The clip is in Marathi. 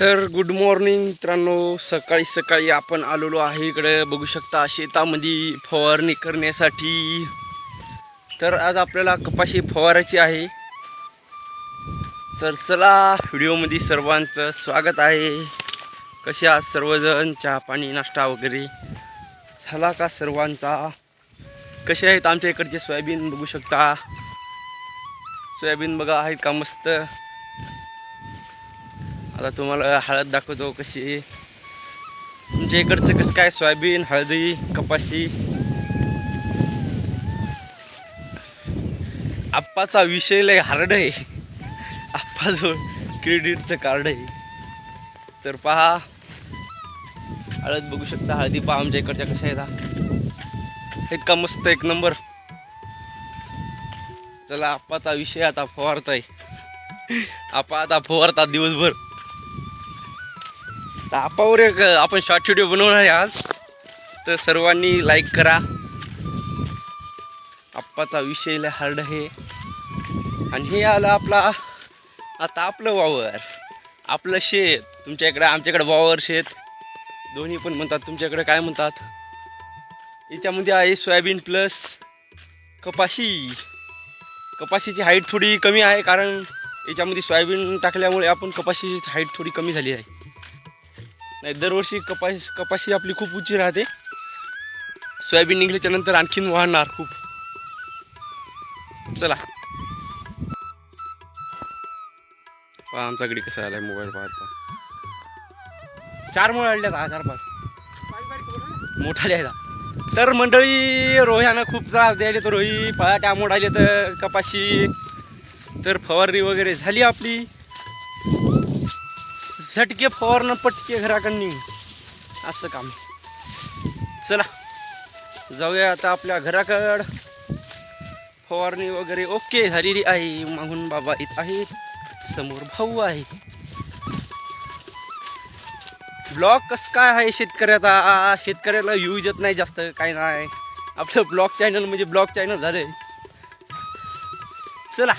तर गुड मॉर्निंग मित्रांनो. सकाळी सकाळी आपण आलेलो आहे इकडे. बघू शकता शेतामध्ये फवारणी करण्यासाठी. तर आज आपल्याला कपाशी फवारायची आहे. तर चला व्हिडिओमध्ये सर्वांचं स्वागत आहे. कसे आज सर्वजण? चहा पाणी नाश्ता वगैरे? झाला का सर्वांचा? कसे आहेत आमच्या इकडचे सोयाबीन? बघू शकता. सोयाबीन बघा आहेत का मस्त? आता तुम्हाला हळद दाखवतो कशी. तुमच्या इकडचं कसं काय? सोयाबीन हळदी कपाशी. आप्पाचा विषय लय हार्ड आहे. आप्पाजवळ क्रेडिटचं कार्ड आहे. तर पहा. हळद बघू शकता. हळदी पहा आमच्या इकडच्या कशा आहेत. हा. का मस्त एक नंबर चला आप्पाचा विषय आता फवारताय. आपा आता फवारतात दिवसभर. तर आपावर एक आपण शॉर्ट व्हिडिओ बनवणार आहे आज. तर सर्वांनी लाईक करा. आप्पाचा विषय लय हार्ड आहे. आणि हे आलं आपला आता आपलं वावर. आपलं शेत. तुमच्या इकडे आमच्याकडे वावर शेत. दोन्ही पण म्हणतात. तुमच्याकडे काय म्हणतात? याच्यामध्ये आहे सोयाबीन प्लस कपाशी. कपाशीची हाईट थोडी कमी आहे कारण याच्यामध्ये सोयाबीन टाकल्यामुळे आपण कपाशीची हाईट थोडी कमी झाली आहे. नाही दरवर्षी कपाशी कपाशी आपली खूप उंची राहते. सोयाबीन निघल्याच्या नंतर आणखीन वाढणार खूप. चला. पहा आमच्याकडे कसं आलाय मोबाईल पाहत पहा. चार मुळे अडल्यात दहा चार पाच मोठा लिहायला तर मंडळी रोह्यानं खूप त्रास द्यायले तर रोही पळाट्या मोडायले तर कपाशी. तर फवारणी वगैरे झाली आपली. झटके फवारणं पटके घराकडनी. असं काम. चला जाऊया आता आपल्या घराकड. फवारणी वगैरे ओके झालेली आहे. मागून बाबा येत आहे समोर भाऊ आहे. ब्लॉग कसं काय आहे शेतकऱ्याचा? शेतकऱ्याला यूज येत नाही जास्त काय नाही. आपलं ब्लॉग चॅनल म्हणजे ब्लॉग चॅनल झालंय. चला.